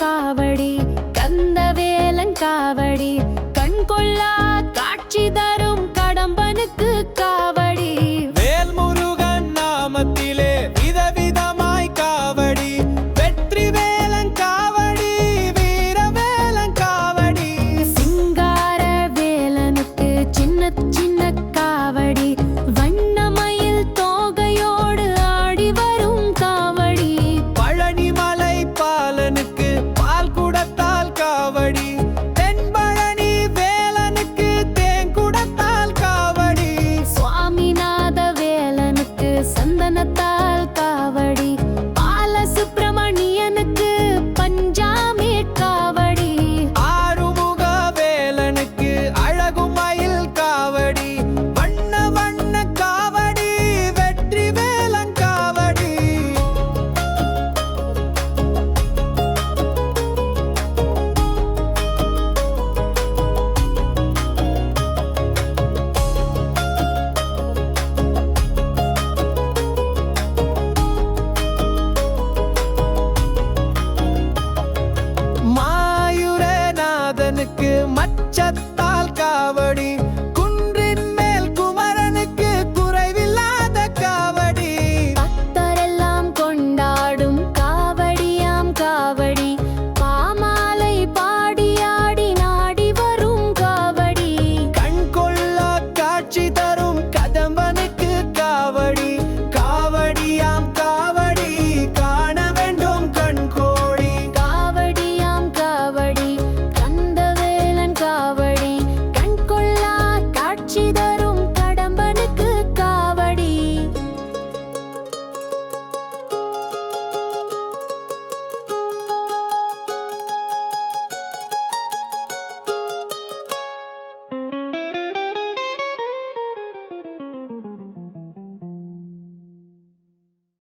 காவடி கந்த வேலங்காவடி கண் கொள்ளா காட்சி தரும் கடம்பனுக்கு கா அச்சத்தால் காவடி